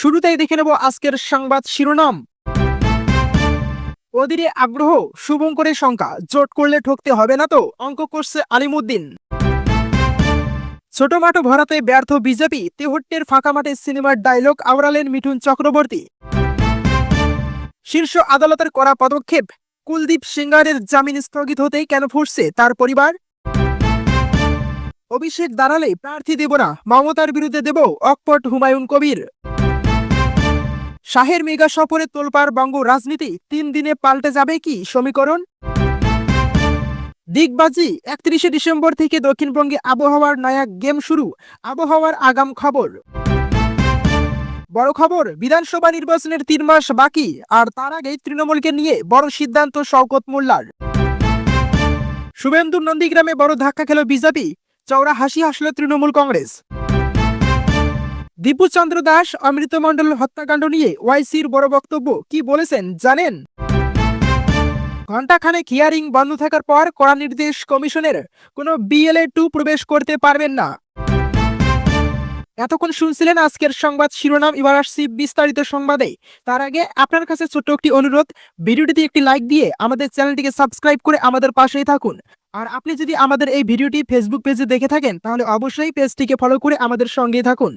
শুরুতেই দেখে নেব আজকের সংবাদ শিরোনাম। অধীরে আগ্রহ, শুভঙ্করের সংখ্যা জোট করলে ঠকতে হবে না তো, অঙ্ক করছে আলিমুদ্দিন। ছোট মাঠে ভরাতে ব্যর্থ বিজেপি, তেহট্টের ফাঁকা মাঠে সিনেমার ডায়লগ আওড়ালেন মিঠুন চক্রবর্তী। শীর্ষ আদালতের করা পদক্ষেপ, কুলদীপ সিঙ্গারের জামিন স্থগিত হতেই কেন ফুটছে তার পরিবার? অভিষেক দাঁড়ালে প্রার্থী দেব না, মমতার বিরুদ্ধে দেব অকপট হুমায়ুন কবির। শাহের মেগা সফরে তোলপাড় বঙ্গ রাজনীতি তিন দিনে পাল্টে যাবে কি সমীকরণ? দিগবাজি, একত্রিশে ডিসেম্বর থেকে দক্ষিণবঙ্গে আবহাওয়ার নয়া গেম শুরু। আবহাওয়ার আগাম খবর। বড় খবর, বিধানসভা নির্বাচনের তিন মাস বাকি, আর তার আগেই তৃণমূলকে নিয়ে বড় সিদ্ধান্ত শওকত মোল্লার। শুভেন্দু নন্দীগ্রামে বড় ধাক্কা খেল বিজেপি, চওড়া হাসি হাসল তৃণমূল কংগ্রেস। দীপুচন্দ্র দাস, অমৃত মণ্ডল হত্যাকাণ্ড নিয়ে ওয়াইসির বড় বক্তব্য কি বলেছেন জানেন? ঘণ্টাখানেক হিয়ারিং বন্ধ থাকার পর কড়া নির্দেশ কমিশনের। কোনো বিএলএ টু প্রবেশ করতে পারবেন না। এতক্ষণ শুনছিলেন আজকের সংবাদ শিরোনাম, এবার আসছি বিস্তারিত সংবাদে। তার আগে আপনার কাছে ছোট্ট একটি অনুরোধ, ভিডিওটিতে একটি লাইক দিয়ে আমাদের চ্যানেলটিকে সাবস্ক্রাইব করে আমাদের পাশেই থাকুন। আর আপনি যদি আমাদের এই ভিডিওটি ফেসবুক পেজে দেখে থাকেন, তাহলে অবশ্যই পেজটিকে ফলো করে আমাদের সঙ্গেই থাকুন।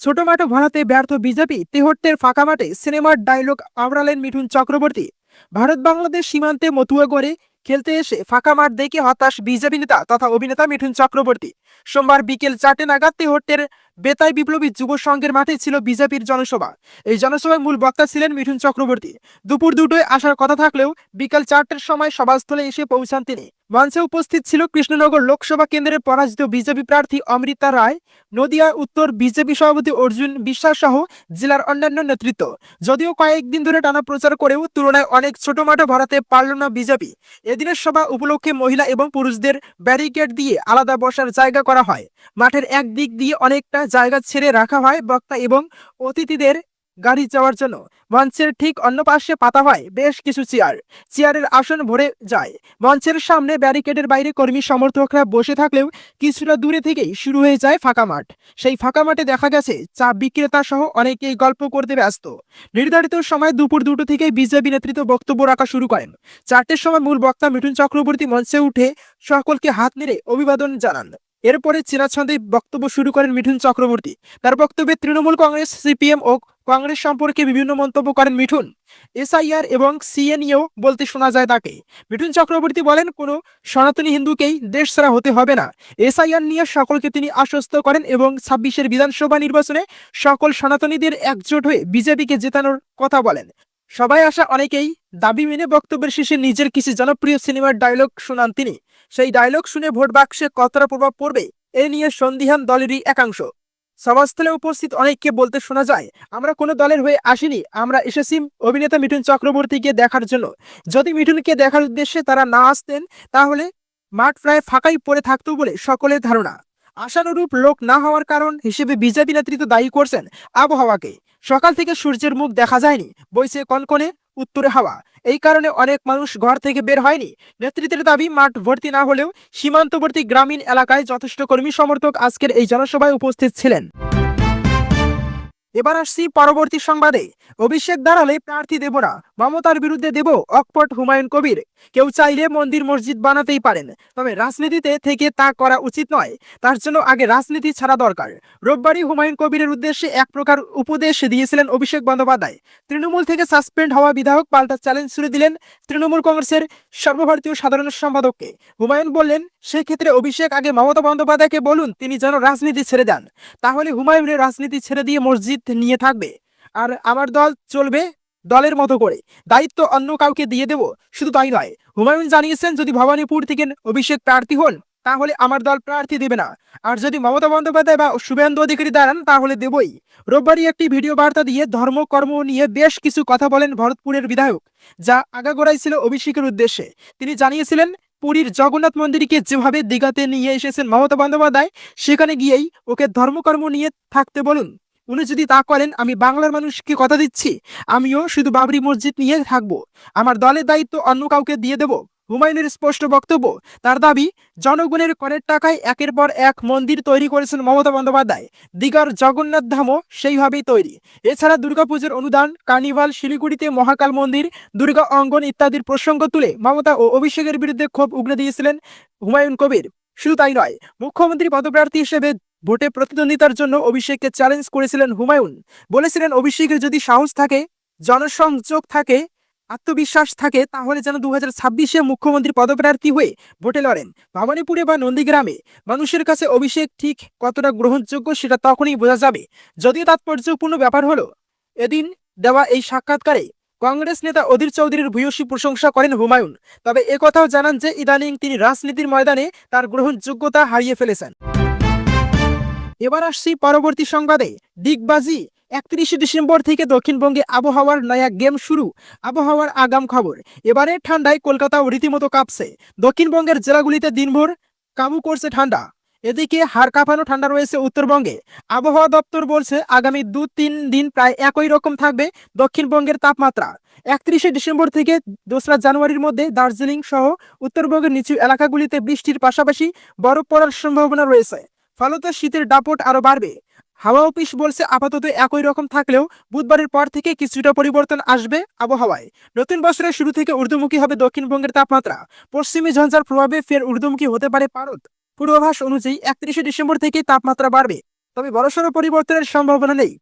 ছোট ভাড়াতে ব্যর্থ বিজেপি তেহট্টের ফাঁকা মাঠে সিনেমার ডায়লগ আওড়ালেন মিঠুন চক্রবর্তী। ভারত বাংলাদেশ সীমান্তে মতুয়া করে খেলতে এসে ফাঁকা মাঠ দেখে হতাশ বিজেপি নেতা তথা অভিনেতা মিঠুন চক্রবর্তী। সোমবার বিকেল চারটে নাগাদ তেহট্টের বেতাই বিপ্লবী যুব সংঘের মাঠে ছিল বিজেপির জনসভা। এই জনসভায় মূল বক্তা ছিলেন মিঠুন চক্রবর্তী। দুপুর দুটোয় আসার কথা থাকলেও বিকাল চারটের সময় সভাস্থলে এসে পৌঁছান তিনি। মঞ্চে উপস্থিত ছিল কৃষ্ণনগর লোকসভা কেন্দ্রের পরাজিত বিজেপি প্রার্থী অমৃতা রায়, নদিয়া উত্তর বিজেপি সভাপতি অর্জুন বিশ্বাস সহ জেলার অন্যান্য নেতৃত্ব। যদিও কয়েকদিন ধরে টানা প্রচার করেও তুলনায় অনেক ছোট মাঠে ভরাতে পারল না বিজেপি। এদিনের সভা উপলক্ষে মহিলা এবং পুরুষদের ব্যারিকেড দিয়ে আলাদা বসার জায়গা করা হয়। মাঠের এক দিক দিয়ে অনেকটা জায়গা ছেড়ে রাখা হয় বক্তা এবং অতিথিদের গাড়ি যাওয়ার জন্য। মঞ্চের ঠিক অন্য পাশে পাতা হয় বেশ কিছু চেয়ার। চেয়ারের আসন ভরে যায়। মঞ্চের সামনে ব্যারিকেডের বাইরে কর্মী সমর্থকরা বসে থাকলেও কিছুটা দূরে থেকেই শুরু হয়ে যায় ফাঁকা মাঠ। সেই ফাঁকা মাঠে দেখা গেছে, চা বিক্রেতা সহ অনেকেই গল্প করতে ব্যস্ত। নির্ধারিত সময় দুপুর দুটো থেকে বিজেপি নেতৃত্ব বক্তব্য রাখা শুরু করেন। চারটের সময় মূল বক্তা মিঠুন চক্রবর্তী মঞ্চে উঠে সকলকে হাত নেড়ে অভিবাদন জানান। এরপরে চিরাছন্দে বক্তব্য শুরু করেন মিঠুন চক্রবর্তী। তার বক্তব্যে তৃণমূল কংগ্রেস, সিপিএম ও কংগ্রেস সম্পর্কে বিভিন্ন মন্তব্য করেন মিঠুন। এসআইআর এবং সিএনইও বলতে শোনা যায় তাকে। মিঠুন চক্রবর্তী বলেন, কোনো সনাতনী হিন্দুকেই দেশ ছাড়া হতে হবে না। এসআইআর নিয়ে সকলকে তিনি আশ্বস্ত করেন এবং ছাব্বিশের বিধানসভা নির্বাচনে সকল সনাতনীদের একজোট হয়ে বিজেপিকে জেতানোর কথা বলেন। সবাই আসা অনেকেই দাবি মেনে বক্তব্যের শেষে নিজের কিছু জনপ্রিয় সিনেমার ডায়লগ শোনান তিনি। সেই ডায়লগ শুনে ভোট বাক্সে কতটা প্রভাব পড়বে, এ নিয়ে সন্দিহান দলেরই একাংশ। সভাস্থলে উপস্থিত অনেককে বলতে শোনা যায়, আমরা কোনো দলের হয়ে আসিনি, আমরা এসেছি অভিনেতা মিঠুন চক্রবর্তীকে দেখার জন্য। যদি মিঠুনকে দেখার উদ্দেশ্যে তারা না আসতেন, তাহলে মাঠ প্রায় ফাঁকাই পড়ে থাকতো বলে সকলের ধারণা। আশানুরূপ লোক না হওয়ার কারণ হিসেবে বিজেপি নেতৃত্ব দায়ী করছেন আবহাওয়াকে। সকাল থেকে সূর্যের মুখ দেখা যায়নি, বইছে কনকনে উত্তরে হাওয়া। এই কারণে অনেক মানুষ ঘর থেকে বের হয়নি। নেতৃত্বের দাবি, মাঠ ভর্তি না হলেও সীমান্তবর্তী গ্রামীণ এলাকায় যথেষ্ট কর্মী সমর্থক আজকের এই জনসভায় উপস্থিত ছিলেন। এবার আসছি পরবর্তী সংবাদে। অভিষেক দাঁড়ালে প্রার্থী দেব না, মমতার বিরুদ্ধে দেব অকপট হুমায়ুন কবির। কেউ চাইলে মন্দির মসজিদ বানাতেই পারেন, তবে রাজনীতিতে থেকে তা করা উচিত নয়, তার জন্য আগে রাজনীতি ছাড়া দরকার। রোববারই হুমায়ুন কবিরের উদ্দেশ্যে এক প্রকার উপদেশ দিয়েছিলেন অভিষেক বন্দ্যোপাধ্যায়। তৃণমূল থেকে সাসপেন্ড হওয়া বিধায়ক পাল্টা চ্যালেঞ্জ ছুড়ে দিলেন তৃণমূল কংগ্রেসের সর্বভারতীয় সাধারণ সম্পাদককে। হুমায়ুন বললেন, সেক্ষেত্রে অভিষেক, আগে মমতা বন্দ্যোপাধ্যায়কে বলুন, তিনি যেন রাজনীতি ছেড়ে দেন। তাহলে হুমায়ুনের রাজনীতি ছেড়ে দিয়ে মসজিদ নিয়ে থাকবে। আর আমার দল চলবে দলের মতো করে। দায়িত্ব অন্য কাউকে দিয়ে দেব, শুধু তাই নয়। হুমায়ুন জানিয়েছেন, যদি ভবানীপুর থেকে অভিষেক প্রার্থী হন, তাহলে আমার দল প্রার্থী দেবে না। আর যদি মমতা বন্দ্যোপাধ্যায় বা শুভেন্দু অধিকারী দাঁড়ান, তাহলে দেবই। রোববারই একটি ভিডিও বার্তা দিয়ে ধর্মকর্ম নিয়ে বেশ কিছু কথা বলেন ভরতপুরের বিধায়ক, যা আগাগোড়াই ছিল অভিষেকের উদ্দেশ্যে। তিনি জানিয়েছিলেন, পুরীর জগন্নাথ মন্দিরকে যেভাবে দীঘাতে নিয়ে এসেছেন মমতা বন্দ্যোপাধ্যায়, সেখানে গিয়েই ওকে ধর্মকর্ম নিয়ে থাকতে বলুন। উনি যদি তা করেন, আমি বাংলার মানুষকে কথা দিচ্ছি। আমিও শুধু বাবরি মসজিদ নিয়ে থাকব। আমার দলের দায়িত্ব অন্য কাউকে দিয়ে দেব। হুমায়ুনের স্পষ্ট বক্তব্য, তার দাবি, জনগণের করের টাকায় একের পর এক মন্দির তৈরি করেছেন মমতা বন্দ্যোপাধ্যায়। দীঘার জগন্নাথ ধামও সেইভাবেই তৈরি। এছাড়া দুর্গাপুজোর অনুদান, কার্নিভাল, শিলিগুড়িতে মহাকাল মন্দির, দুর্গা অঙ্গন ইত্যাদির প্রসঙ্গ তুলে মমতা ও অভিষেকের বিরুদ্ধে ক্ষোভ উগড়ে দিয়েছিলেন হুমায়ুন কবির। শুধু তাই নয়, মুখ্যমন্ত্রী পদপ্রার্থী হিসেবে ভোটে প্রতিদ্বন্দ্বিতার জন্য অভিষেককে চ্যালেঞ্জ করেছিলেন হুমায়ুন। বলেছিলেন, অভিষেকের যদি সাহস থাকে, জনসংযোগ থাকে, আত্মবিশ্বাস থাকে, তাহলে যেন দু হাজার ছাব্বিশে মুখ্যমন্ত্রী পদপ্রার্থী হয়ে ভোটে লড়েন। ভবানীপুরে বা নন্দীগ্রামে মানুষের কাছে অভিষেক ঠিক কতটা গ্রহণযোগ্য সেটা তখনই বোঝা যাবে। যদিও তাৎপর্যপূর্ণ ব্যাপার হলো, এদিন দেওয়া এই সাক্ষাৎকারে কংগ্রেস নেতা অধীর চৌধুরীর ভূয়সী প্রশংসা করেন হুমায়ুন। তবে একথাও জানান যে, ইদানিং তিনি রাজনীতির ময়দানে তার গ্রহণযোগ্যতা হারিয়ে ফেলেছেন। এবার আসছি পরবর্তী সংবাদে। ডিগবাজি একত্রিশে ডিসেম্বর থেকে দক্ষিণবঙ্গে আবহাওয়ার নয়া গেম শুরু। আবহাওয়ার আগাম খবর, এবারে ঠান্ডায় কলকাতাও রীতিমতো কাঁপছে। দক্ষিণবঙ্গের জেলাগুলিতে দিনভর কাবু করছে ঠান্ডা। এদিকে হাড় কাঁপানো ঠান্ডা রয়েছে উত্তরবঙ্গে। আবহাওয়া দপ্তর বলছে, আগামী দু তিন দিন প্রায় একই রকম থাকবে দক্ষিণবঙ্গের তাপমাত্রা। একত্রিশে ডিসেম্বর থেকে দোসরা জানুয়ারির মধ্যে দার্জিলিং সহ উত্তরবঙ্গের নিচু এলাকাগুলিতে বৃষ্টির পাশাপাশি বরফ পড়ার সম্ভাবনা রয়েছে। ফলত শীতের দাপট আরও বাড়বে। হাওয়া অফিস বলছে আপাতত একই রকম থাকলেও বুধবারের পর থেকে কিছুটা পরিবর্তন আসবে আবহাওয়ায়। নতুন বছরের শুরু থেকে ঊর্ধ্বমুখী হবে দক্ষিণবঙ্গের তাপমাত্রা। পশ্চিমী ঝঞ্ঝার প্রভাবে ফের ঊর্ধ্বমুখী হতে পারে ভারত পূর্বাভাস অনুযায়ী একত্রিশে ডিসেম্বর থেকে তাপমাত্রা বাড়বে। তবে বড়সড় পরিবর্তনের সম্ভাবনা নেই।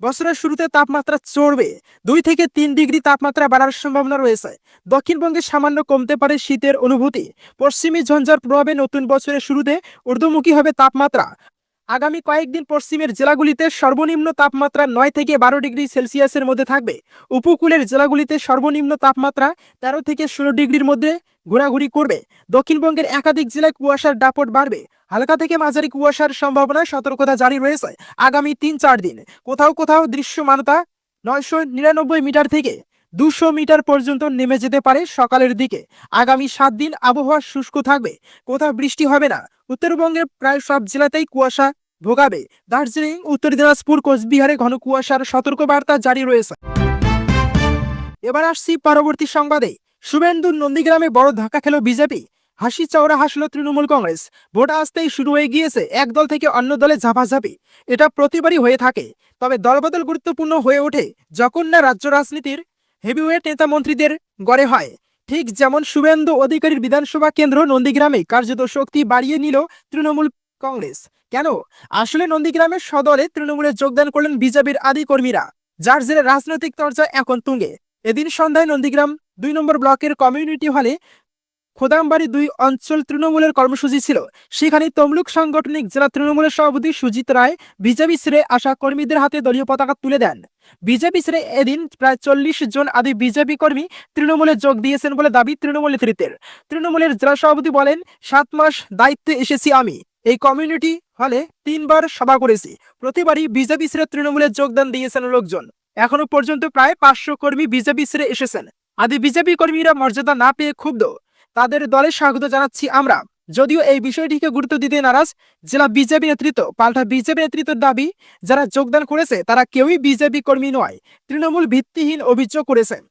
বছরের শুরুতে তাপমাত্রা চড়বে। দুই থেকে তিন ডিগ্রি তাপমাত্রা বাড়ার সম্ভাবনা রয়েছে। দক্ষিণবঙ্গে সামান্য কমতে পারে শীতের অনুভূতি। পশ্চিমী ঝঞ্ঝার প্রভাবে নতুন বছরের শুরুতে ঊর্ধ্বমুখী হবে তাপমাত্রা। আগামী কয়েকদিন পশ্চিমের জেলাগুলিতে সর্বনিম্ন তাপমাত্রা নয় থেকে বারো ডিগ্রি সেলসিয়াসের মধ্যে থাকবে। উপকূলের জেলাগুলিতে সর্বনিম্ন তাপমাত্রা তেরো থেকে ষোলো ডিগ্রির মধ্যে ঘোরাঘুরি করবে। দক্ষিণবঙ্গের একাধিক জেলায় কুয়াশার দাপট বাড়বে। হালকা থেকে মাঝারি কুয়াশার সম্ভাবনা সতর্কতা জারি রয়েছে আগামী তিন চার দিন। কোথাও কোথাও দৃশ্যমানতা নয়শো নিরানব্বই মিটার থেকে দুশো মিটার পর্যন্ত নেমে যেতে পারে সকালের দিকে। আগামী সাত দিন আবহাওয়া শুষ্ক থাকবে, কোথাও বৃষ্টি হবে না। উত্তরবঙ্গের প্রায় সব জেলাতেই কুয়াশা ভোগাবে। দার্জিলিং, উত্তর দিনাজপুর, কোচবিহারে ঘন কুয়াশার সতর্কবার্তা জারি রয়েছে। এবার আসছি পরবর্তী সংবাদে। শুভেন্দু নন্দীগ্রামে বড় ধাক্কা খেল বিজেপি। হাসি চওড়া হাসলো তৃণমূল কংগ্রেস। ভোট আসতেই শুরু হয়ে গিয়েছে এক দল থেকে অন্য দলে ঝাপাঝাপি। এটা প্রতিবারই হয়ে থাকে। তবে দলবদল গুরুত্বপূর্ণ হয়ে ওঠে যখন না রাজ্য রাজনীতির হেভিওয়েট নেতা মন্ত্রীদের গড়ে হয়। ঠিক যেমন শুভেন্দু অধিকারীর বিধানসভা কেন্দ্র নন্দীগ্রামে কার্যত শক্তি বাড়িয়ে নিল তৃণমূল কংগ্রেস। কেন? আসলে নন্দীগ্রামের সদলে তৃণমূলে যোগদান করলেন বিজেপির আদি কর্মীরা, যার জেরে রাজনৈতিক চর্চা এখন তুঙ্গে। এদিন সন্ধ্যায় নন্দীগ্রাম দুই নম্বর ব্লকের কমিউনিটি হলে খোদামবাড়ি দুই অঞ্চল তৃণমূলের কর্মসূচি ছিল। সেখানে তমলুক সাংগঠনিক জেলা তৃণমূলের সভাপতি সুজিত রায় বিজেপি ছেড়ে আসা কর্মীদের হাতে দলীয় পতাকা তুলে দেন। বিজেপি ছেড়ে এদিন প্রায় চল্লিশ জন আদি বিজেপি কর্মী তৃণমূলে যোগ দিয়েছেন বলে দাবি তৃণমূল নেতৃত্বের। তৃণমূলের জেলা সভাপতি বলেন, সাত মাস দায়িত্বে এসেছি আমি। এই কমিউনিটি হলে তিনবার সভা করেছি। প্রতিবারই বিজেপি ছেড়ে তৃণমূলে যোগদান দিয়েছেন লোকজন। এখনও পর্যন্ত প্রায় পাঁচশো কর্মী বিজেপি ছেড়ে এসেছেন। আদি বিজেপি কর্মীরা মর্যাদা না পেয়ে ক্ষুব্ধ। তাদের দলে স্বাগত জানাচ্ছি আমরা। যদিও এই বিষয়টিকে গুরুত্ব দিতে নারাজ জেলা বিজেপি নেতৃত্ব, পাল্টা বিজেপি নেতৃত্বের দাবি, যারা যোগদান করেছে, তারা কেউই বিজেপি কর্মী নয়, তৃণমূল ভিত্তিহীন অভিযোগ করেছেন।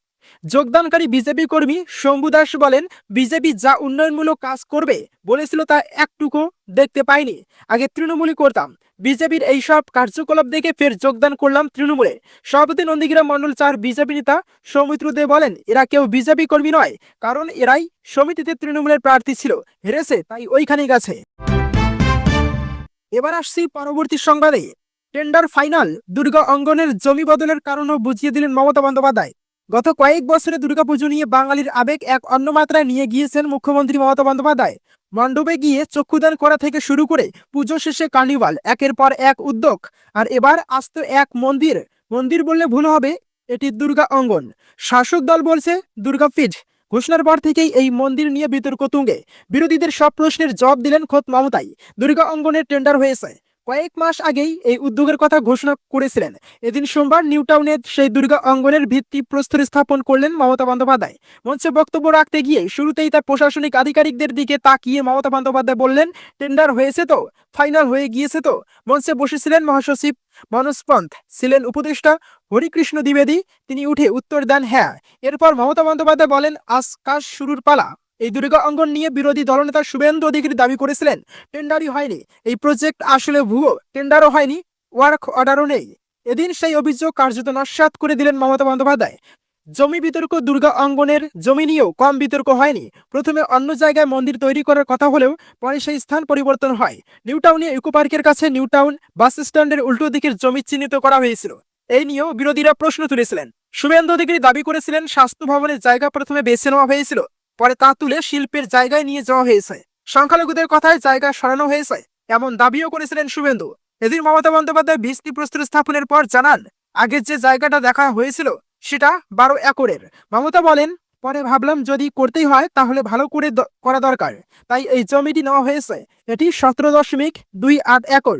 যোগদানকারী বিজেপি কর্মী শম্ভু দাস বলেন, বিজেপি যা উন্নয়নমূলক কাজ করবে বলেছিল তা একটুকু দেখতে পাইনি। আগে তৃণমূলই করতাম বিজেপির এইসব কার্যকলাপ দেখে ফের যোগদান করলাম তৃণমূলে। সভাপতি নন্দীগ্রাম মন্ডল চার বিজেপি নেতা সৌমিত্র দে বলেন, এরা কেউ বিজেপি কর্মী নয়, কারণ এরাই সমিতিতে তৃণমূলের প্রার্থী ছিল। হেরেছে, তাই ওইখানেই গেছে। এবার আসছি পরবর্তী সংবাদে। টেন্ডার ফাইনাল, দুর্গা অঙ্গনের জমি বদলের কারণও বুঝিয়ে দিলেন মমতা বন্দ্যোপাধ্যায়। গত কয়েক বছরে দুর্গাপুজো নিয়ে বাঙালির আবেগ এক অন্য মাত্রায় নিয়ে গিয়েছেন মুখ্যমন্ত্রী মমতা বন্দ্যোপাধ্যায়। মণ্ডপে গিয়ে চক্ষুদান করা থেকে শুরু করে পুজো শেষে কার্নিভাল, একের পর এক উদ্যোগ। আর এবার আস্ত এক মন্দির। মন্দির বললে ভুল হবে, এটি দুর্গা অঙ্গন। শাসক দল বলছে, দুর্গা ফিজ। ঘোষণার পর থেকেই এই মন্দির নিয়ে বিতর্ক তুঙ্গে। বিরোধীদের সব প্রশ্নের জবাব দিলেন খোদ মমতাই। দুর্গা অঙ্গনের টেন্ডার হয়েছে। কয়েক মাস আগেই এই উদ্যোগের কথা ঘোষণা করেছিলেন। এদিন সোমবার নিউ টাউনে সেই দুর্গা অঙ্গনের ভিত্তি প্রস্তর স্থাপন করলেন মমতা বন্দ্যোপাধ্যায়। মঞ্চে বক্তব্য রাখতে গিয়ে শুরুতেই তার প্রশাসনিক আধিকারিকদের দিকে তাকিয়ে মমতা বন্দ্যোপাধ্যায় বললেন, টেন্ডার হয়েছে তো? ফাইনাল হয়ে গিয়েছে তো? মঞ্চে বসেছিলেন মহাসচিব মনোজ পন্থ। ছিলেন উপদেষ্টা হরিকৃষ্ণ দ্বিবেদী। তিনি উঠে উত্তর দেন হ্যাঁ। এরপর মমতা বন্দ্যোপাধ্যায় বলেন, আজ কাজ শুরুর পালা। এই দুর্গা অঙ্গন নিয়ে বিরোধী দলনেতা শুভেন্দু অধিকারী দাবি করেছিলেন, টেন্ডারই হয়নি। এই প্রজেক্ট আসলে ভুয়ো, টেন্ডারও হয়নি ওয়ার্ক অর্ডারও নেই। এদিন সেই অভিযোগ কার্যত নস্যাৎ করে দিলেন মমতা বন্দ্যোপাধ্যায়। জমি বিতর্ক দুর্গা অঙ্গনের, জমি নিয়েও কম বিতর্ক হয়নি। প্রথমে অন্য জায়গায় মন্দির তৈরি করার কথা হলেও পরে সেই স্থান পরিবর্তন হয়। নিউ টাউনে ইকো পার্কের কাছে নিউ টাউন বাস স্ট্যান্ডের উল্টো দিকের জমি চিহ্নিত করা হয়েছিল। এই নিয়েও বিরোধীরা প্রশ্ন তুলেছিলেন। শুভেন্দু অধিকারী দাবি করেছিলেন, স্বাস্থ্য ভবনের জায়গা প্রথমে বেছে নেওয়া হয়েছিল। পরে তা তুলে শিল্পের জায়গায় নিয়ে যাওয়া হয়েছে। সংখ্যালঘুদের কথায় জায়গা সরানো হয়েছে, এমন দাবিও করেছিলেন শুভেন্দু। এদিন মমতা বন্দ্যোপাধ্যায় ভিত্তিপ্রস্তর স্থাপনের পর জানান আগের যে জায়গাটা দেখা হয়েছিল, সেটা বারো একরের। মমতা বলেন, পরে ভাবলাম যদি করতেই হয়, তাহলে ভালো করে করা দরকার। তাই এই জমিটি নেওয়া হয়েছে, এটি সতেরো দশমিক দুই আট একর।